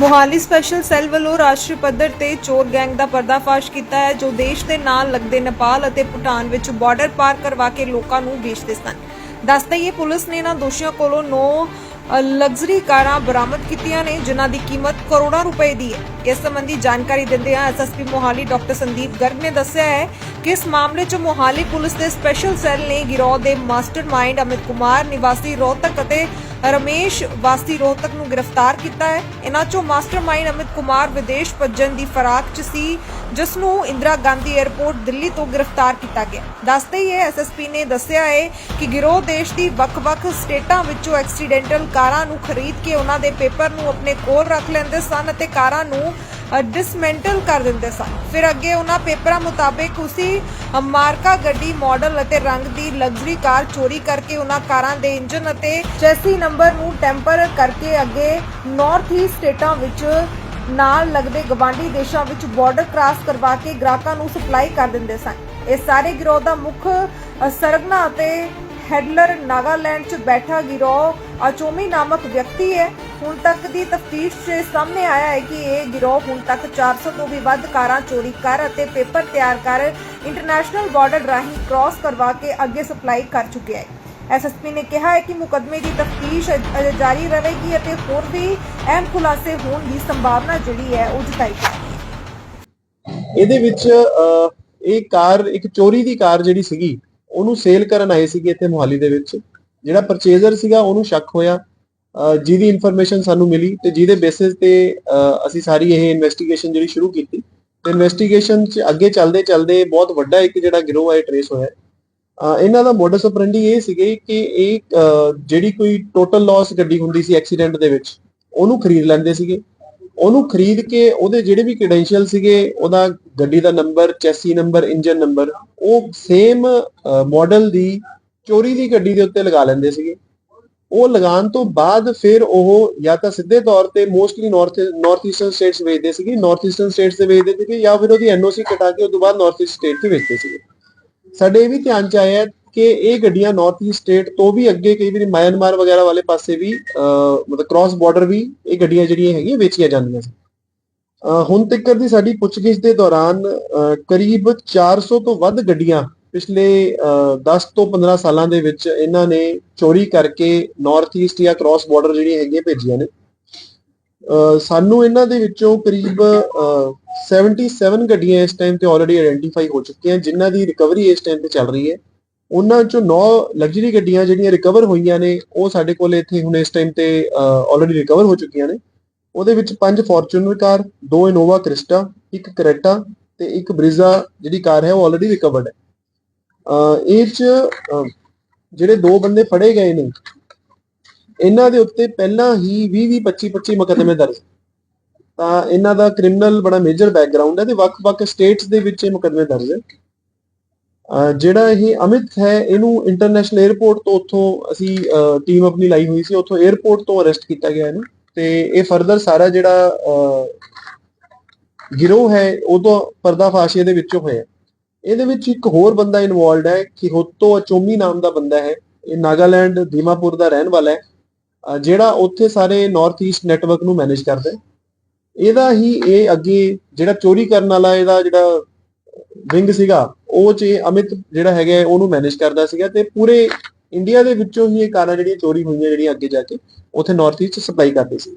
Mohali special cell ਵੱਲੋਂ ਰਾਸ਼ਟਰੀ ਪੱਧਰ ਤੇ ਚੋਰ ਗੈਂਗ ਦਾ ਪਰਦਾਫਾਸ਼ ਕੀਤਾ ਹੈ, ਜੋ ਦੇਸ਼ ਦੇ ਨਾਲ ਲੱਗਦੇ ਨੇਪਾਲ ਅਤੇ ਭੂਟਾਨ ਵਿੱਚ ਬਾਰਡਰ ਪਾਰ ਕਰਵਾ ਕੇ ਲੋਕਾਂ ਨੂੰ ਵੇਚਦੇ ਸਨ ਦੱਸ ਦਈਏ, ਪੁਲਿਸ ਨੇ ਇਹਨਾਂ ਦੋਸ਼ੀਆਂ ਕੋਲੋਂ 9 ਲਗਜ਼ਰੀ ਕਾਰਾਂ ਬਰਾਮਦ ਕੀਤੀਆਂ ਨੇ, ਜਿਨ੍ਹਾਂ ਦੀ ਕੀਮਤ ਕਰੋੜਾਂ ਰੁਪਏ ਦੀ ਹੈ। ਇਸ ਸੰਬੰਧੀ ਜਾਣਕਾਰੀ ਦਿੰਦਿਆਂ ਐਸਐਸਪੀ ਮੋਹਾਲੀ ਡਾਕਟਰ ਸੰਦੀਪ ਗਰਗ ਨੇ ਦੱਸਿਆ ਹੈ ਕਿ ਇਸ ਮਾਮਲੇ 'ਚ ਮੋਹਾਲੀ ਪੁਲਿਸ ਦੇ ਸਪੈਸ਼ਲ ਸੈੱਲ ਨੇ ਗਿਰੋਹ ਦੇ ਮਾਸਟਰਮਾਈਂਡ ਅਮਿਤ ਕੁਮਾਰ ਨਿਵਾਸੀ ਰੋਹਤਕ ਅਤੇ ਰਮੇਸ਼ ਵਾਸੀ ਰੋਹਤਕ ਨੂੰ ਗ੍ਰਿਫਤਾਰ ਕੀਤਾ ਹੈ। ਇਹਨਾਂ 'ਚੋਂ ਮਾਸਟਰਮਾਈਂਡ ਅਮਿਤ ਕੁਮਾਰ ਵਿਦੇਸ਼ ਭੱਜਣ ਦੀ ਫਰਾਕ 'ਚ ਸੀ, ਜਿਸ ਨੂੰ ਇੰਦਰਾ ਗਾਂਧੀ 에ਅਰਪੋਰਟ ਦਿੱਲੀ ਤੋਂ ਗ੍ਰਿਫਤਾਰ ਕੀਤਾ ਗਿਆ। ਦੱਸਦੇ ਹੀ ਹੈ ਐਸਐਸਪੀ ਨੇ ਦੱਸਿਆ ਹੈ ਕਿ ਗਿਰੋਹ ਦੇਸ਼ ਦੀ ਵੱਖ-ਵੱਖ ਸਟੇਟਾਂ ਵਿੱਚੋਂ ਐਕਸੀਡੈਂਟਲ ਕਾਰਾਂ ਨੂੰ ਖਰੀਦ ਕੇ ਉਹਨਾਂ ਦੇ ਪੇਪਰ ਨੂੰ ਆਪਣੇ ਕੋਲ ਰੱਖ ਲੈਂਦੇ ਸਨ ਅਤੇ ਕਾਰਾਂ ਨੂੰ ਡਿਸਮੈਂਟਲ ਕਰ ਦਿੰਦੇ ਸਨ। ਫਿਰ ਅੱਗੇ ਉਹਨਾਂ ਪੇਪਰਾਂ ਮੁਤਾਬਕ ਉਸੇ ਮਾਰਕਾ ਗੱਡੀ ਮਾਡਲ ਅਤੇ ਰੰਗ ਦੀ ਲਗਜ਼ਰੀ ਕਾਰ ਚੋਰੀ ਕਰਕੇ ਉਹਨਾਂ ਕਾਰਾਂ ਦੇ ਇੰਜਨ ਅਤੇ ਚੈਸੀ ਨੰਬਰ ਨੂੰ ਟੈਂਪਰ ਕਰਕੇ ਅੱਗੇ ਨਾਰਥ ਈਸਟ ਸਟੇਟਾਂ ਵਿੱਚ ਨਾਲ ਲੱਗਦੇ ਗਵਾਂਢੀ ਦੇਸ਼ਾਂ ਵਿੱਚ ਬਾਰਡਰ ਕ੍ਰਾਸ ਕਰਵਾ ਕੇ ਗ੍ਰਾਹਕਾਂ ਨੂੰ ਸਪਲਾਈ ਕਰ ਦਿੰਦੇ ਸਨ। ਇਹ ਸਾਰੇ ਗਿਰੋਹ ਦਾ ਮੁੱਖ ਅ, ਸਰਗਨਾ ਅਤੇ ਹੈਡਲਰ ਨਾਗਾਲੈਂਡ 'ਚ ਬੈਠਾ ਗਿਰੋਹ ਅਚੋਮੀ ਨਾਮਕ ਵਿਅਕਤੀ ਹੈ। ਹੁਣ ਤੱਕ ਦੀ ਤਫਤੀਸ਼ 'ਚ ਸਾਹਮਣੇ ਆਇਆ ਹੈ ਕਿ ਇਹ ਗਿਰੋਹ ਹੁਣ ਤੱਕ 400 ਤੋਂ ਵੀ ਵੱਧ ਕਾਰਾਂ ਚੋਰੀ ਕਰ ਅਤੇ ਪੇਪਰ ਤਿਆਰ ਕਰ ਇੰਟਰਨੈਸ਼ਨਲ ਬਾਰਡਰ ਰਾਹੀਂ ਕ੍ਰਾਸ ਕਰਵਾ ਕੇ ਅੱਗੇ ਸਪਲਾਈ ਕਰ ਚੁੱਕਿਆ ਹੈ। ਐਸਐਸਪੀ ਨੇ ਕਿਹਾ ਹੈ ਕਿ ਮੁਕਦਮੇ ਦੀ ਤਫਤੀਸ਼ ਅਜੇ ਜਾਰੀ ਰਹੇਗੀ ਅਤੇ ਹੋਰ ਵੀ ਅਹਿਮ ਖੁਲਾਸੇ ਹੋਣ ਦੀ ਸੰਭਾਵਨਾ ਜਿਹੜੀ ਹੈ ਉਹ ਜਤਾਈ ਗਈ ਹੈ। ਇਹਦੇ ਵਿੱਚ ਇਹ ਕਾਰ, ਇੱਕ ਚੋਰੀ ਦੀ ਕਾਰ ਜਿਹੜੀ ਸੀਗੀ, ਉਹਨੂੰ ਸੇਲ ਕਰਨ ਆਏ ਸੀਗੇ ਇੱਥੇ ਮੁਹਾਲੀ ਦੇ ਵਿੱਚ। ਜਿਹੜਾ ਪਰਚੇਜ਼ਰ ਸੀਗਾ, ਉਹਨੂੰ ਸ਼ੱਕ ਹੋਇਆ। ਜਿਹਦੀ ਇਨਫੋਰਮੇਸ਼ਨ ਸਾਨੂੰ ਮਿਲੀ ਤੇ ਜਿਹਦੇ ਬੇਸਿਸ ਤੇ ਅਸੀਂ ਸਾਰੀ ਇਹ ਇਨਵੈਸਟੀਗੇਸ਼ਨ ਜਿਹੜੀ ਸ਼ੁਰੂ ਕੀਤੀ। ਤੇ ਇਨਵੈਸਟੀਗੇਸ਼ਨ 'ਚ ਅੱਗੇ ਚੱਲਦੇ ਚੱਲਦੇ ਬਹੁਤ ਵੱਡਾ ਇੱਕ ਜਿਹੜਾ ਗਿਰੋਹ ਹੈ ਟ੍ਰੇਸ ਹੋਇਆ। ਇਹਨਾਂ ਦਾ ਮੋਡਸ ਆਪਰੈਂਡੀ ਇਹ ਸੀਗੇ ਕਿ ਇਹ ਜਿਹੜੀ ਕੋਈ ਟੋਟਲ ਲਾਸ ਗੱਡੀ ਹੁੰਦੀ ਸੀ ਐਕਸੀਡੈਂਟ ਦੇ ਵਿੱਚ, ਉਹਨੂੰ ਖਰੀਦ ਲੈਂਦੇ ਸੀਗੇ। ਉਹਨੂੰ ਖਰੀਦ ਕੇ ਉਹਦੇ ਜਿਹੜੇ ਵੀ ਕ੍ਰੈਡੈਂਸ਼ੀਅਲ ਸੀਗੇ, ਉਹਦਾ ਗੱਡੀ ਦਾ number chassis number engine number ਉਹ ਸੇਮ ਮਾਡਲ ਦੀ ਚੋਰੀ ਦੀ ਗੱਡੀ ਦੇ ਉੱਤੇ ਲਗਾ ਲੈਂਦੇ ਸੀਗੇ। ਉਹ ਲਗਾਉਣ ਤੋਂ ਬਾਅਦ ਫਿਰ ਉਹ ਜਾਂ ਤਾਂ ਸਿੱਧੇ ਤੌਰ ਤੇ mostly north north eastern states ਵੇਚਦੇ ਸੀਗੇ। ਨਾਰਥ ਈਸਟਰਨ ਸਟੇਟਸ ਤੇ ਵੇਚਦੇ ਸੀਗੇ ਜਾਂ ਫਿਰ ਉਹਦੀ ਐਨਓਸੀ ਕਟਾ ਕੇ ਉਸ ਤੋਂ ਬਾਅਦ ਨਾਰਥ ਈਸਟ ਸਟੇਟ ਤੇ ਵੇਚਦੇ ਸੀਗੇ। ਸਾਡੇ ਇਹ ਵੀ ਧਿਆਨ ਚ ਆਇਆ ਕਿ ਇਹ ਗੱਡੀਆਂ ਨਾਰਥ ਈਸਟ ਸਟੇਟ ਤੋਂ ਵੀ ਅੱਗੇ ਕਈ ਵਾਰੀ ਮਿਆਂਮਾਰ ਵਗੈਰਾ ਵਾਲੇ ਪਾਸੇ ਵੀ ਮਤਲਬ ਕ੍ਰਾਸ ਬਾਰਡਰ ਵੀ ਇਹ ਗੱਡੀਆਂ ਜਿਹੜੀਆਂ ਹੈਗੀਆਂ ਵੇਚੀਆਂ ਜਾਂਦੀਆਂ ਸੀ। ਹੁਣ ਤੱਕ ਦੀ ਸਾਡੀ ਪੁੱਛਗਿੱਛ ਦੇ ਦੌਰਾਨ ਅਹ, ਕਰੀਬ 400 ਤੋਂ ਵੱਧ ਗੱਡੀਆਂ ਪਿਛਲੇ ਅਹ, 10 ਤੋਂ 15 ਸਾਲਾਂ ਦੇ ਵਿੱਚ ਇਹਨਾਂ ਨੇ ਚੋਰੀ ਕਰਕੇ ਨਾਰਥ ਈਸਟ ਜਾਂ ਕ੍ਰਾਸ ਬਾਰਡਰ ਜਿਹੜੀਆਂ ਹੈਗੀਆਂ ਭੇਜੀਆਂ ਨੇ। ਸਾਨੂੰ ਇਹਨਾਂ ਦੇ ਵਿੱਚੋਂ ਕਰੀਬ ਅਹ, 77 ਗੱਡੀਆਂ ਇਸ ਟਾਈਮ ਤੇ ਆਲਰੇਡੀ ਆਇਡੈਂਟੀਫਾਈ ਹੋ ਚੁੱਕੀਆਂ ਜਿਨ੍ਹਾਂ ਦੀ ਰਿਕਵਰੀ ਇਸ ਟਾਈਮ ਤੇ ਚੱਲ ਰਹੀ ਹੈ। ਉਹਨਾਂ ਚੋਂ 9 ਲਗਜ਼ਰੀ ਗੱਡੀਆਂ ਜਿਹੜੀਆਂ ਰਿਕਵਰ ਹੋਈਆਂ ਨੇ ਉਹ ਸਾਡੇ ਕੋਲ ਇੱਥੇ ਹੁਣ ਇਸ ਟਾਈਮ ਤੇ ਆਲਰੇਡੀ ਰਿਕਵਰ ਹੋ ਚੁੱਕੀਆਂ ਨੇ। ਉਹਦੇ ਵਿੱਚ ਪੰਜ ਫੋਰਚੂਨਰ ਕਾਰ ਦੋ ਇਨੋਵਾ ਕ੍ਰਿਸਟਾ ਇੱਕ ਕਰੇਟਾ ਤੇ ਇੱਕ ਬ੍ਰਿਜ਼ਾ ਜਿਹੜੀ ਕਾਰ ਹੈ ਉਹ ਆਲਰੇਡੀ ਰਿਕਵਰਡ ਹੈ। ਇਹ ਚ ਜਿਹੜੇ ਦੋ ਬੰਦੇ ਫੜੇ ਗਏ ਨੇ, ਇਹਨਾਂ ਦੇ ਉੱਤੇ ਪਹਿਲਾਂ ਹੀ 20 20 25 25 ਮੁਕੱਦਮੇ ਦਰਜ। ਤਾਂ ਇਹਨਾਂ ਦਾ ਕ੍ਰਿਮੀਨਲ ਬੜਾ ਮੇਜਰ ਬੈਕਗ੍ਰਾਉਂਡ ਹੈ ਤੇ ਵੱਖ-ਵੱਖ ਸਟੇਟਸ ਦੇ ਵਿੱਚ ਇਹ ਮੁਕੱਦਮੇ ਦਰਜ ਹੈ। ਜਿਹੜਾ ਇਹ ਅਮਿਤ ਹੈ, ਇਹਨੂੰ ਇੰਟਰਨੈਸ਼ਨਲ 에ਅਰਪੋਰਟ ਤੋਂ ਉੱਥੋਂ ਅਸੀਂ ਟੀਮ ਆਪਣੀ ਲਾਈ ਹੋਈ ਸੀ, ਉੱਥੋਂ 에ਅਰਪੋਰਟ ਤੋਂ ਅਰੈਸਟ ਕੀਤਾ ਗਿਆ ਇਹਨੂੰ। ਤੇ ਇਹ ਫਰਦਰ ਸਾਰਾ ਜਿਹੜਾ ਗਿਰੋਹ ਹੈ ਉਦੋਂ ਪਰਦਾਫਾਸ਼ ਦੇ ਵਿੱਚੋਂ ਹੋਇਆ। ਇਹਦੇ ਵਿੱਚ ਇੱਕ ਹੋਰ ਬੰਦਾ ਇਨਵੋਲਡ ਹੈ ਕਿ ਹੋਤੋ ਅਚੋਮੀ ਨਾਮ ਦਾ ਬੰਦਾ ਹੈ। ਇਹ ਨਾਗਾਲੈਂਡ, ਦੀਮਾਪੁਰ ਦਾ ਰਹਿਣ ਵਾਲਾ ਹੈ। ਜਿਹੜਾ ਉੱਥੇ ਸਾਰੇ ਨਾਰਥ ਈਸਟ ਨੈਟਵਰਕ ਨੂੰ ਮੈਨੇਜ ਕਰਦਾ ਹੈ। ਇਹਦਾ ਹੀ ਇਹ ਅੱਗੇ ਜਿਹੜਾ ਚੋਰੀ ਕਰਨ ਵਾਲਾ ਇਹਦਾ ਜਿਹੜਾ ਵਿੰਗ ਸੀਗਾ, ਉਹ ਚ ਇਹ ਅਮਿਤ ਜਿਹੜਾ ਹੈਗਾ ਉਹਨੂੰ ਮੈਨੇਜ ਕਰਦਾ ਸੀਗਾ ਤੇ ਪੂਰੇ ਇੰਡੀਆ ਦੇ ਵਿੱਚੋਂ ਹੀ ਇਹ ਕਾਰਾਂ ਜਿਹੜੀਆਂ ਚੋਰੀ ਹੋਈਆਂ ਜਿਹੜੀਆਂ ਅੱਗੇ ਜਾ ਕੇ ਉੱਥੇ ਨਾਰਥ ਈਸਟ ਸਪਲਾਈ ਕਰਦੇ ਸੀ।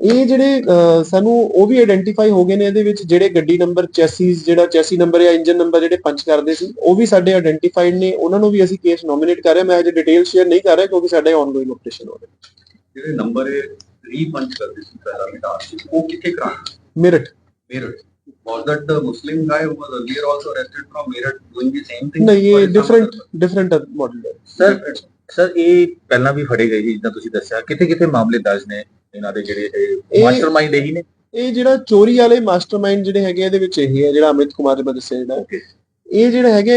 ਇਹ ਜਿਹੜੇ ਸਾਨੂੰ ਉਹ ਵੀ ਆਇਡੈਂਟੀਫਾਈ ਹੋ ਗਏ ਨੇ ਇਹਦੇ ਵਿੱਚ ਜਿਹੜੇ ਗੱਡੀ ਨੰਬਰ ਚੈਸੀਸ ਜਿਹੜਾ ਚੈਸੀ ਨੰਬਰ ਜਾਂ ਇੰਜਨ ਨੰਬਰ ਜਿਹੜੇ ਪੰਚ ਕਰਦੇ ਸੀ ਉਹ ਵੀ ਸਾਡੇ ਆਇਡੈਂਟੀਫਾਈਡ ਨੇ। ਉਹਨਾਂ ਨੂੰ ਵੀ ਅਸੀਂ ਕੇਸ ਨੋਮੀਨੇਟ ਕਰ ਰਹੇ ਮੈਂ ਅਜੇ ਡਿਟੇਲ ਸ਼ੇਅਰ ਨਹੀਂ ਕਰ ਰਿਹਾ ਕਿਉਂਕਿ ਸਾਡੇ ਆਨਗੋਇੰਗ ਆਪਰੇਸ਼ਨ ਹੋ ਰਿਹਾ ਜਿਹੜੇ ਨੰਬਰ ਰੀਪੰਚ ਕਰਦੇ ਸੀ ਪਹਿਲਾਂ ਮਿਟਾ ਸੀ ਉਹ ਕਿੱਥੇ ਕਰਾਂਗੇ Meerut. Meerut. Was that the muslim guy who was earlier also arrested from meerut doing the same thing? ਨਹੀਂ ਇਹ ਡਿਫਰੈਂਟ ਮਾਡਲ ਹੈ। ਸਰ ਸਰ ਇਹ ਪਹਿਲਾਂ ਵੀ ਫੜੇ ਗਏ ਸੀ ਜਿੱਦਾਂ ਤੁਸੀਂ ਦੱਸਿਆ। ਕਿੱਥੇ ਕਿੱਥੇ ਮਾਮਲੇ ਦਰਜ ਨੇ? ਇਹਨਾਂ ਦੇ ਜਿਹੜੇ ਮਾਸਟਰਮਾਈਂਡ ਇਹੀ ਨੇ? ਇਹ ਜਿਹੜਾ ਚੋਰੀ ਵਾਲੇ ਮਾਸਟਰਮਾਈਂਡ ਜਿਹੜੇ ਹੈਗੇ ਇਹਦੇ ਵਿੱਚ ਇਹ ਹੈ ਜਿਹੜਾ ਅਮਿਤ ਕੁਮਾਰ ਮੈਂ ਦੱਸਿਆ ਜਿਹੜਾ. ਇਹ ਜਿਹੜਾ ਹੈਗਾ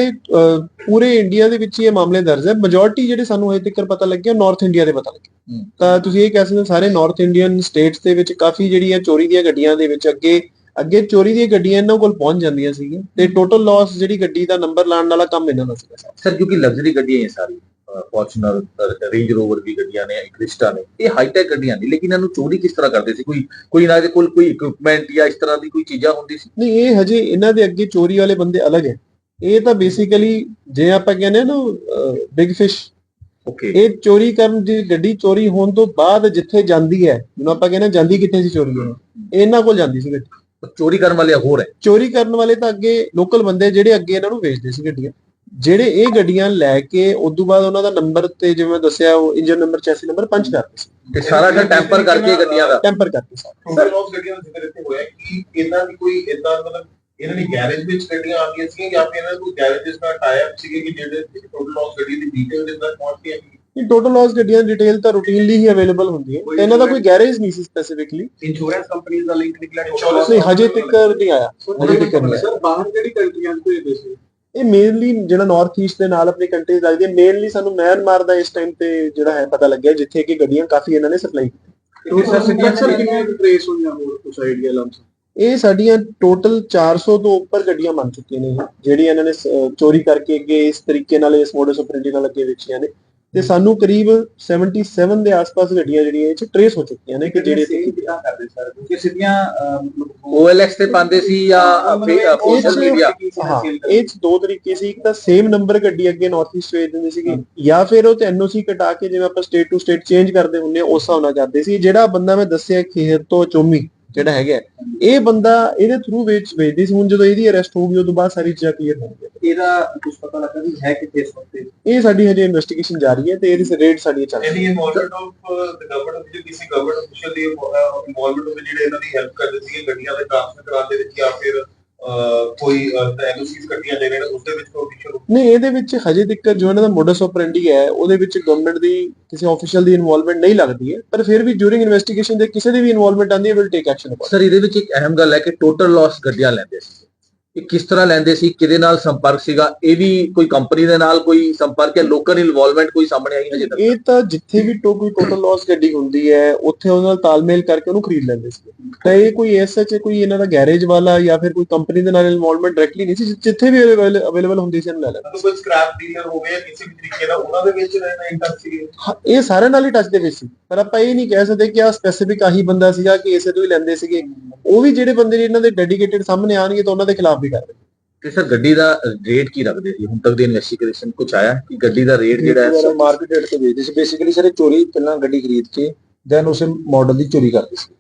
ਪੂਰੇ ਇੰਡੀਆ ਦੇ ਵਿੱਚ ਇਹ ਮਾਮਲੇ ਦਰਜ ਹੈ ਮੈਜੋਰਟੀ ਜਿਹੜੇ ਸਾਨੂੰ ਹਜੇ ਤੱਕ ਪਤਾ ਲੱਗਿਆ ਨਾਰਥ ਇੰਡੀਆ ਦੇ ਪਤਾ ਲੱਗੇ। ਤਾਂ ਤੁਸੀਂ ਇਹ ਕਹਿ ਸਕਦੇ ਹੋ ਸਾਰੇ ਨਾਰਥ ਇੰਡੀਅਨ ਸਟੇਟਸ ਦੇ ਵਿੱਚ ਕਾਫੀ ਜਿਹੜੀਆਂ ਚੋਰੀ ਦੀਆਂ ਗੱਡੀਆਂ ਦੇ ਵਿੱਚ ਅੱਗੇ ਅੱਗੇ ਚੋਰੀ ਦੀਆਂ ਗੱਡੀਆਂ ਇਹਨਾਂ ਕੋਲ ਪਹੁੰਚ ਜਾਂਦੀਆਂ ਸੀਗੀਆਂ। ਤੇ ਟੋਟਲ ਲਾਸ ਜਿਹੜੀ ਗੱਡੀ ਦਾ ਨੰਬਰ ਲਾਣ ਵਾਲਾ ਕੰਮ ਇਹਨਾਂ ਦਾ ਸੀਗਾ। ਸਰ ਕਿਉਂਕਿ ਲਗਜ਼ਰੀ ਗੱਡੀਆਂ ਇਹ ਸਾਰੀ ਫੋਰਚੂਨਰ ਰੇਂਜ ਰੋਵਰ ਵੀ ਗੱਡੀਆਂ ਨੇ ਕ੍ਰਿਸਟਾ ਨੇ ਇਹ ਹਾਈਟੈਕ ਗੱਡੀਆਂ ਨੇ ਲੇਕਿਨ ਇਹਨਾਂ ਨੂੰ ਚੋਰੀ ਕਿਸ ਤਰ੍ਹਾਂ ਕਰਦੇ ਸੀ? ਕੋਈ ਕੋਈ ਇਹਨਾਂ ਦੇ ਕੋਲ ਕੋਈ ਇਕਵਿਪਮੈਂਟ ਜਾਂ ਇਸ ਤਰ੍ਹਾਂ ਦੀ ਕੋਈ ਚੀਜ਼ਾਂ ਹੁੰਦੀ ਸੀ? ਨਹੀਂ ਇਹ ਹਜੇ ਇਹਨਾਂ ਦੇ ਅੱਗੇ ਚੋਰੀ ਵਾਲੇ ਬੰਦੇ ਅਲੱਗ ਹੈ। ਇਹ ਤਾਂ ਬੇਸਿਕਲੀ ਜੇ ਆਪਾਂ ਕਹਿੰਦੇ ਨਾ ਬਿਗ ਫਿਸ਼ ਓਕੇ ਇਹ ਚੋਰੀ ਕਰਨ ਦੀ ਗੱਡੀ ਚੋਰੀ ਹੋਣ ਤੋਂ ਬਾਅਦ ਜਿੱਥੇ ਜਾਂਦੀ ਹੈ ਜਿਹਨੂੰ ਆਪਾਂ ਕਹਿੰਦੇ ਜਾਂਦੀ ਕਿੱਥੇ ਸੀ ਚੋਰੀ ਹੋਣ? ਇਹ ਇਹਨਾਂ ਕੋਲ ਜਾਂਦੀ ਸੀ ਗੱਡੀ। ਚੋਰੀ ਕਰਨ ਵਾਲੇ ਹੋਰ ਹੈ। ਚੋਰੀ ਕਰਨ ਵਾਲੇ ਤਾਂ ਅੱਗੇ ਲੋਕਲ ਬੰਦੇ ਜਿਹੜੇ ਅੱਗੇ ਇਹਨਾਂ ਨੂੰ ਵੇਚਦੇ ਸੀ ਗੱਡੀਆਂ। ਜਿਹੜੇ ਇਹ ਗੱਡੀਆਂ ਲੈ ਕੇ ਉਸ ਤੋਂ ਬਾਅਦ ਉਹਨਾਂ ਦਾ ਨੰਬਰ ਤੇ ਜਿਵੇਂ ਦੱਸਿਆ ਉਹ engine number chassis number punch ਕਰਦੇ ਸੀ। ਤੇ ਸਾਰਾ ਜਿਹੜਾ ਟੈਂਪਰ ਕਰਕੇ ਗੱਡੀਆਂ ਦਾ? ਟੈਂਪਰ ਕਰਦੇ ਸੀ ਸਰ। ਲੋਕ ਗੱਡੀਆਂ ਦਾ ਜ਼ਿਕਰ ਇੱਥੇ ਹੋਇਆ ਕਿ ਇਹਨਾਂ ਦੀ ਕੋਈ ਇਦਾਂ ਮਤਲਬ ਇਹਨਾਂ ਦੀ ਗੈਰੇਜ ਵਿੱਚ ਗੱਡੀਆਂ ਆਉਂਦੀਆਂ ਸੀਗੀਆਂ ਜਾਂ ਫਿਰ ਇਹਨਾਂ ਕੋਈ ਗੈਰੇਜਸ ਨਾਲ ਟਾਈ ਅਪ ਸੀਗੇ ਕਿ ਜਿਹੜੇ ਟੋਟਲ ਲਾਸ ਗੱਡੀ ਦੀ ਡਿਟੇਲ ਦੇ ਅੰਦਰ ਪਹੁੰਚਦੀਆਂ ਸੀ ਇਹ ਟੋਟਲ ਲਾਸ ਗੱਡੀਆਂ ਦੀ ਡਿਟੇਲ ਤਾਂ ਰੂਟੀਨਲੀ ਹੀ ਅਵੇਲੇਬਲ ਹੁੰਦੀ ਹੈ। ਤੇ ਇਹਨਾਂ ਦਾ ਕੋਈ ਗੈਰੇਜ ਨਹੀਂ ਸੀ ਸਪੈਸੀਫਿਕਲੀ ਇੰਸ਼ੋਰੈਂਸ ਕੰਪਨੀਆਂ ਦਾ ਲਿੰਕ ਨਿਕਲਿਆ ਨਹੀਂ। ਹਜੇ ਤੱਕ ਨਹੀਂ ਆਇਆ। ਹਜੇ ਤੱਕ ਨਹੀਂ ਆਇਆ। ਸਰ ਬਾਹਰ ਕਿਹੜੀ ਕੰਟਰੀਆਂ ਤੋਂ ਭੇਜਦੇ ਸੀ ਇਹ ਮੇਨਲੀ ਜਿਹੜਾ ਨਾਰਥ ਈਸਟ ਦੇ ਨਾਲ ਆਪਣੀ ਕੰਟਰੀਜ਼ ਲੱਗਦੀ ਹੈ ਮੇਨਲੀ ਸਾਨੂੰ ਮਿਆਂਮਾਰ ਦਾ ਇਸ ਟਾਈਮ ਤੇ ਜਿਹੜਾ ਹੈ ਪਤਾ ਲੱਗਿਆ ਜਿੱਥੇ ਕਿ ਗੱਡੀਆਂ ਕਾਫੀ ਇਹਨਾਂ ਨੇ ਸਪਲਾਈ ਤੇ ਸਰ ਸਰ ਕਿੰਨੇ ਟ੍ਰੇਸ ਹੋਈਆਂ ਹੋਰ ਕੁਝ ਆਈਡੀਆ ਲੰਸ ਇਹ ਸਾਡੀਆਂ ਟੋਟਲ 400 ਤੋਂ ਉੱਪਰ ਗੱਡੀਆਂ ਬਣ ਚੁੱਕੀਆਂ ਨੇ ਜਿਹੜੀਆਂ ਇਹਨਾਂ ਨੇ ਚੋਰੀ ਕਰਕੇ ਅੱਗੇ ਇਸ ਤਰੀਕੇ ਨਾਲ ਇਸ ਮੋਡਸ ਆਪਰੇਂਡੀ ਨਾਲ ਅੱਗੇ ਵੇਚੀਆਂ ਨੇ। ਤੇ ਸਾਨੂੰ ਕਰੀਬ 77 ਦੇ ਆਸ-ਪਾਸ ਗੱਡੀਆਂ ਜਿਹੜੀਆਂ ਇਹ ਚ ਟ੍ਰੇਸ ਹੋ ਚੁੱਕੀਆਂ ਨੇ ਕਿ ਜਿਹੜੇ ਕਿਦਾਂ ਕਰਦੇ ਸਰ? ਕਿਉਂਕਿ ਸਿੱਧੀਆਂ OLX ਤੇ ਪਾਉਂਦੇ ਸੀ ਜਾਂ ਸੋਸ਼ਲ ਮੀਡੀਆ ਹਾਂ ਇਹ 'ਚ ਦੋ ਤਰੀਕੇ ਸੀ। ਇੱਕ ਤਾਂ ਸੇਮ ਨੰਬਰ ਗੱਡੀ ਅੱਗੇ ਨਾਰਥ ਈਸਟ ਵੇਚ ਦਿੰਦੇ ਸੀਗੇ। ਜਾਂ ਫਿਰ ਉਹ ਤੇ ਐਨਓਸੀ ਕਟਾ ਕੇ ਜਿਵੇਂ ਆਪਾਂ ਸਟੇਟ ਟੂ ਸਟੇਟ ਚੇਂਜ ਕਰਦੇ ਹੁੰਦੇ ਆ ਉਸ ਹਿਸਾਬ ਨਾਲ ਕਰਦੇ ਸੀ। ਜਿਹੜਾ ਬੰਦਾ ਮੈਂ ਦੱਸਿਆ ਖੇਰ ਤੋਂ ਚੋਮੀ ਜਿਹੜਾ ਹੈਗਾ ਇਹ ਬੰਦਾ ਇਹਦੇ ਥਰੂ ਵੇਚ ਵੇਚਦੀ ਸੀ ਹੁਣ ਜਦੋਂ ਇਹਦੀ ਅਰੈਸਟ ਹੋ ਗਈ ਉਸ ਤੋਂ ਬਾਅਦ ਸਾਰੀ ਚੀਜ਼ਾਂ ਕਲੀਅਰ ਹੋ ਗਈਆਂ ਇਹਦਾ ਕੁਝ ਪਤਾ ਲੱਗਾ ਵੀ ਹੈ ਕਿੱਥੇ ਇਸ ਵਕਤ ਇਹ ਸਾਡੀ ਹਜੇ ਇਨਵੈਸਟੀਗੇਸ਼ਨ ਜਾਰੀ ਹੈ ਤੇ ਇਹਦੀ ਰੇਡ ਸਾਡੀ ਚੱਲ ਰਹੀ ਹੈ। ਇਨਵੋਲਵਮੈਂਟ ਆਫ ਦ ਗਵਰਨਮੈਂਟ ਵਿੱਚ ਕਿਸੇ ਗਵਰਨਮੈਂਟ ਅਫੀਸ਼ੀਅਲ ਦੀ ਇਨਵੋਲਵਮੈਂਟ ਵਿੱਚ ਜਿਹੜੇ ਇਹਨਾਂ ਦੀ ਹੈਲਪ ਕਰਦੇ ਸੀਗੇ ਗੱਡੀਆਂ ਦੇ ਟ੍ਰਾਂਸਫਰ ਕਰਾਉਣ ਦੇ ਵਿੱਚ ਜਾਂ ਫਿਰ ਕੋਈ ਐਨਓਸੀਸ ਗੱਡੀਆਂ ਦੇਣੇ ਨੇ ਉਸ ਦੇ ਵਿੱਚ ਕੋਈ ਅਫੀਸ਼ੀਅਲ ਨਹੀਂ ਇਹਦੇ ਵਿੱਚ ਹਜੇ ਤੱਕ ਜੋ ਇਹਨਾਂ ਦਾ ਮੋਡਸ ਆਪਰੈਂਡੀ ਹੈ ਉਹਦੇ ਵਿੱਚ ਗਵਰਨਮੈਂਟ ਦੀ ਕਿਸੇ ਆਫੀਸ਼ੀਅਲ ਦੀ ਇਨਵੋਲਵਮੈਂਟ ਨਹੀਂ ਲੱਗਦੀ ਹੈ ਪਰ ਫਿਰ ਵੀ ਡਿਊਰਿੰਗ ਇਨਵੈਸਟੀਗੇਸ਼ਨ ਦੇ ਕਿਸੇ ਦੀ ਵੀ ਇਨਵੋਲਵਮੈਂਟ ਆਂਦੀ ਹੈ ਵਿਲ ਟੇਕ ਐਕਸ਼ਨ ਸਰ ਇਹਦੇ ਵਿੱਚ ਇੱਕ ਅਹਿਮ ਗੱਲ ਹੈ ਕਿ ਟੋਟਲ ਲਾਸ ਗੱਡੀਆਂ ਲੈਂਦੇ ਸੀ। ਇਹ ਕਿਸ ਤਰ੍ਹਾਂ ਲੈਂਦੇ ਸੀ ਕਿਹਦੇ ਨਾਲ ਸੰਪਰਕ ਸੀਗਾ ਇਹ ਵੀ ਕੋਈ ਕੰਪਨੀ ਦੇ ਨਾਲ ਕੋਈ ਸੰਪਰਕ ਹੈ ਲੋਕਲ ਇਨਵੋਲਵਮੈਂਟ ਕੋਈ ਸਾਹਮਣੇ ਆਈ ਹਜੇ ਤੱਕ? ਇਹ ਤਾਂ ਜਿੱਥੇ ਵੀ ਟੋ ਕੋਈ ਟੋਟਲ ਲਾਸ ਗੱਡੀ ਹੁੰਦੀ ਹੈ ਉੱਥੇ ਉਹਨਾਂ ਨਾਲ ਤਾਲਮੇਲ ਕਰਕੇ ਉਹਨੂੰ ਖਰੀਦ ਲੈਂਦੇ ਸੀ। ਤਾਂ ਇਹ ਕੋਈ ਐਸਾ ਚ ਕੋਈ ਇਹਨਾਂ ਦਾ ਗੈਰੇਜ ਵਾਲਾ ਜਾਂ ਫਿਰ ਕੋਈ ਕੰਪਨੀ ਦੇ ਨਾਲ ਇਨਵੋਲਵਮੈਂਟ ਡਾਇਰੈਕਟਲੀ ਨਹੀਂ ਸੀ ਜਿੱਥੇ ਵੀ ਅਵੇਲੇਬਲ ਹੁੰਦੀ ਸੀ ਇਹਨੂੰ ਲੈ ਲੈਂਦੇ ਕੋਈ ਸਕ੍ਰੈਪ ਡੀਲਰ ਹੋਵੇ ਜਾਂ ਕਿਸੇ ਵੀ ਤਰੀਕੇ ਨਾਲ ਉਹਨਾਂ ਦੇ ਵਿੱਚ ਰਹਿਣਾ ਇੰਟਰਸਟ ਸੀ ਇਹ ਸਾਰਿਆਂ ਨਾਲ ਹੀ ਟੱਚ ਦੇ ਵਿੱਚ ਸੀ। ਪਰ ਆਪਾਂ ਇਹ ਨਹੀਂ ਕਹਿ ਸਕਦੇ ਕਿ ਆ ਸਪੈਸੀਫਿਕ ਆਹੀ ਬੰਦਾ ਸੀਗਾ ਕਿ ਇਸੇ ਤੋਂ ਹੀ ਲੈਂਦੇ ਸੀਗੇ। ਉਹ ਵੀ ਜਿਹੜੇ ਬੰਦੇ ਨੇ ਇਹਨਾਂ ਦੇ ਡੈਡੀਕੇਟਿਡ ਸਾਹਮਣੇ ਆਣਗੇ ਤਾਂ ਉਹਨਾਂ ਦੇ ਖਿਲਾਫ ਵੀ ਕਰਦੇ ਤੇ ਸਰ ਗੱਡੀ ਦਾ ਰੇਟ ਕੀ ਰੱਖਦੇ ਸੀ? ਹੁਣ ਤੱਕ ਦੀ ਇਨਵੈਸਟੀਗੇਸ਼ਨ ਕੁਝ ਆਇਆ ਕਿ ਗੱਡੀ ਦਾ ਰੇਟ ਜਿਹੜਾ ਹੈ ਮਾਰਕੀਟ ਰੇਟ ਤੇ ਵੇਚਦੇ ਸੀ। ਬੇਸਿਕਲੀ ਸਾਰੇ ਚੋਰੀ ਪਹਿਲਾਂ ਗੱਡੀ ਖਰੀਦ ਕੇ ਦੈਨ ਉਸੇ ਮਾਡਲ ਦੀ ਚੋਰੀ ਕਰਦੇ ਸੀ।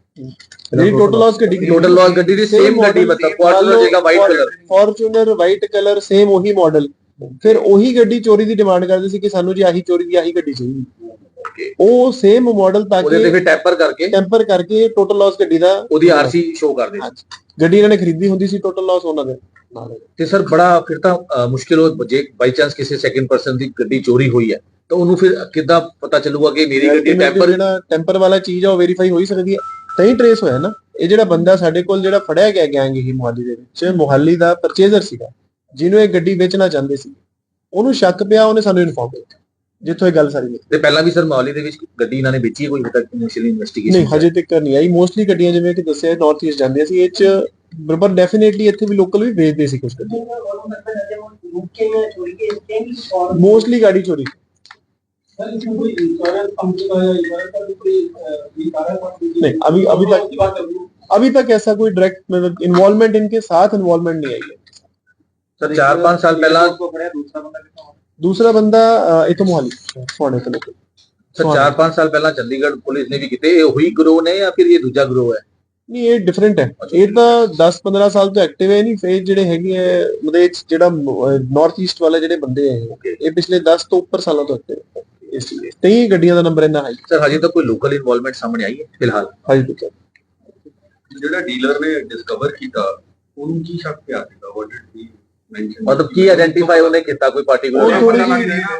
ਜਿਹੜੀ ਟੋਟਲ ਲਾਸ ਗੱਡੀ ਟੋਟਲ ਲਾਸ ਗੱਡੀ ਦੀ ਸੇਮ ਗੱਡੀ ਮਤਲਬ ਫੋਰਚੂਨਰ ਜਗ੍ਹਾ white colour Fortuner white colour same ਉਹੀ ਮਾਡਲ ਫਿਰ ਉਹੀ ਗੱਡੀ ਚੋਰੀ ਦੀ ਡਿਮਾਂਡ ਕਰਦੇ ਸੀ ਕਿ ਸਾਨੂੰ ਜੀ ਆਹੀ ਚੋਰੀ ਦੀ ਆਹੀ ਗੱਡੀ ਚਾਹੀਦੀ। ਉਹ ਸੇਮ ਮਾਡਲ ਤਾਂ ਉਹਦੇ ਤੇ ਕਿ ਫਿਰ ਟੈਂਪਰ ਕਰਕੇ। ਟੈਂਪਰ ਕਰਕੇ ਟੋਟਲ ਲਾਸ ਗੱਡੀ ਦਾ ਉਹਦੀ ਆਰਸੀ ਸ਼ੋ ਕਰਦੇ ਸੀ ਗੱਡੀ ਇਹਨਾਂ ਨੇ ਖਰੀਦੀ ਹੁੰਦੀ ਸੀ ਟੋਟਲ ਲਾਸ ਉਹਨਾਂ ਦੇ ਨਾਲ। ਤੇ ਸਰ ਬੜਾ ਫਿਰ ਤਾਂ ਮੁਸ਼ਕਿਲ ਹੋ ਜੇ ਬਾਈ ਚਾਂਸ ਕਿਸੇ ਸੈਕਿੰਡ ਪਰਸਨ ਦੀ ਗੱਡੀ ਚੋਰੀ ਹੋਈ ਹੈ ਤਾਂ ਉਹਨੂੰ ਫਿਰ ਕਿੱਦਾਂ ਪਤਾ ਚੱਲੂਗਾ ਕਿ ਮੇਰੀ ਗੱਡੀ ਟੈਂਪਰ ਜਿਹੜਾ ਟੈਂਪਰ ਵਾਲਾ ਚੀਜ਼ ਆ ਉਹ ਵੈਰੀਫਾਈ ਹੋ ਹੀ ਸਕਦੀ ਹੈ। ਤਾਂ ਹੀ ਟਰੇਸ ਹੋਇਆ ਨਾ। ਇਹ ਜਿਹੜਾ ਬੰਦਾ ਸਾਡੇ ਕੋਲ ਜਿਹੜਾ ਫੜਿਆ ਗਿਆ ਗੈਂਗ ਹੀ ਮੁਹਾਲੀ ਦੇ ਵਿੱਚ ਮੁਹਾਲੀ ਦਾ ਪਰਚੇਜ਼ਰ ਸੀਗਾ ਜਿਹਨੂੰ ਇਹ ਗੱਡੀ ਵੇਚਣਾ ਚਾਹੁੰਦੇ ਸੀ। ਉਹਨੂੰ ਸ਼ੱਕ ਪਿਆ ਉਹਨੇ ਸਾਨੂੰ ਇਨਫੋਰਮ ਕੀਤਾ। ਜਿੱਥੋਂ ਇਹ ਗੱਲ ਸਾਰੀ ਨਿਕਲੀ ਤੇ ਪਹਿਲਾਂ ਵੀ ਸਰ ਮੌਲੀ ਦੇ ਵਿੱਚ ਗੱਡੀ ਇਹਨਾਂ ਨੇ ਵੇਚੀ ਹੈ ਕੋਈ ਹਜੇ ਤੱਕ ਇਨੀਸ਼ੀਅਲ ਇਨਵੈਸਟੀਗੇਸ਼ਨ ਨਹੀਂ ਹਜੇ ਤੱਕ ਨਹੀਂ ਆਈ ਮੋਸਟਲੀ ਗੱਡੀਆਂ ਜਿਵੇਂ ਕਿ ਦੱਸਿਆ ਨਾਰਥ ਈਸਟ ਜਾਂਦੀਆਂ ਸੀ ਇਹ ਚ ਬਰਬਰ ਡੈਫੀਨੇਟਲੀ ਇੱਥੇ ਵੀ ਲੋਕਲ ਵੀ ਵੇਚਦੇ ਸੀ ਕੁਝ ਗੱਡੀਆਂ ਮੋਸਟਲੀ ਗਾੜੀ ਚੋਰੀ नहीं अभी अभी तक अभी तक ऐसा कोई डायरेक्ट मतलब इन्वॉल्वमेंट इनके साथ इन्वॉल्वमेंट नहीं आई है ਸਰ 4-5 ਸਾਲ ਪਹਿਲਾਂ दूसरा ਦੂਸਰਾ ਬੰਦਾ ਇਥੋਂ ਮੋਹਾਲੀ ਸੋਨੇ ਤੋਂ ਸਰ 4-5 ਸਾਲ ਪਹਿਲਾਂ ਚੰਡੀਗੜ੍ਹ ਪੁਲਿਸ ਨੇ ਵੀ ਕਿਤੇ ਇਹ ਉਹੀ ਗਰੋਹ ਨੇ ਜਾਂ ਫਿਰ ਇਹ ਦੂਜਾ ਗਰੋਹ ਹੈ? ਨਹੀਂ ਇਹ ਡਿਫਰੈਂਟ ਹੈ। ਇਹ ਤਾਂ 10-15 ਸਾਲ ਤੋਂ ਐਕਟਿਵ ਹੈ ਨਹੀਂ ਫੇਰ ਜਿਹੜੇ ਹੈਗੇ ਹੈ ਮਤਲਬ ਜਿਹੜਾ ਨਾਰਥ ਈਸਟ ਵਾਲੇ ਜਿਹੜੇ ਬੰਦੇ ਹੈ ਇਹ ਪਿਛਲੇ 10 ਤੋਂ ਉੱਪਰ ਸਾਲਾਂ ਤੋਂ ਐਕਟਿਵ ਹੈ। ਇਸ ਇਸ ਤੇ ਹੀ ਗੱਡੀਆਂ ਦਾ ਨੰਬਰ ਇੰਨਾ ਹਾਈ ਸਰ ਹਜੇ ਤੱਕ ਕੋਈ ਲੋਕਲ ਇਨਵੋਲਵਮੈਂਟ ਸਾਹਮਣੇ ਆਈ ਹੈ ਫਿਲਹਾਲ? ਹਾਂਜੀ ਸਰ ਜਿਹੜਾ ਡੀਲਰ ਨੇ ਡਿਸਕਵਰ ਕੀਤਾ ਉਹਨੂੰ ਕੀ ਸ਼ੱਕ ਪਿਆ ਸੀਗਾ? ਵਾਟ ਡਿਡ ਹੀ ਮਤਲਬ ਕੀ ਆਇਡੈਂਟੀਫਾਈ ਉਹਨੇ ਕੀਤਾ? ਕੋਈ ਪਾਰਟੀਕੂਲਰ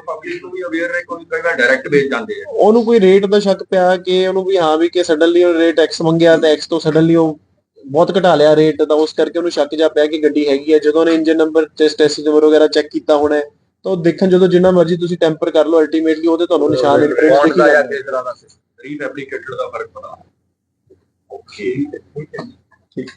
ਪਬਲਿਕ ਨੂੰ ਵੀ ਅਵੇਅਰ ਹੈ ਕੋਈ ਕਈ ਵਾਰ ਡਾਇਰੈਕਟ ਵੇਚ ਜਾਂਦੇ ਆ। ਉਹਨੂੰ ਕੋਈ ਰੇਟ ਦਾ ਸ਼ੱਕ ਪਿਆ ਕਿ ਉਹਨੂੰ ਵੀ ਹਾਂ ਵੀ ਕਿ ਸਡਨਲੀ ਉਹ ਰੇਟ ਐਕਸ ਮੰਗਿਆ ਤੇ ਐਕਸ ਤੋਂ ਸਡਨਲੀ ਉਹ ਬਹੁਤ ਘਟਾ ਲਿਆ ਰੇਟ ਤਾਂ ਉਸ ਕਰਕੇ ਉਹਨੂੰ ਸ਼ੱਕ ਜਾ ਪਿਆ ਕਿ ਗੱਡੀ ਹੈਗੀ ਹੈ ਜਦੋਂ ਉਹਨੇ ਇੰਜਨ ਨੰਬਰ ਤੇ ਸਟੈਸੀ ਨੰਬਰ ਵਗੈਰਾ ਚੈੱਕ ਕੀਤਾ ਹੋਣਾ ਤਾਂ ਉਹ ਦੇਖਣ ਜਦੋਂ ਜਿੰਨਾ ਮਰਜ਼ੀ ਤੁਸੀਂ ਟੈਂਪਰ ਕਰ ਲਓ ਅਲਟੀਮੇਟਲੀ ਉਹਦੇ ਤੁਹਾਨੂੰ ਨਿਸ਼ਾਨ ਇੰਪ੍ਰਿੰਟ ਦਿਖੀ ਜਾਂਦੇ ਕਿਸ ਤਰ੍ਹਾਂ ਦਾ ਰੀਫੈਬਰਿਕੇਟਡ ਦਾ ਫ਼ਰਕ ਪਤਾ। ਓਕੇ ਠੀਕ ਹੈ ਠੀਕ।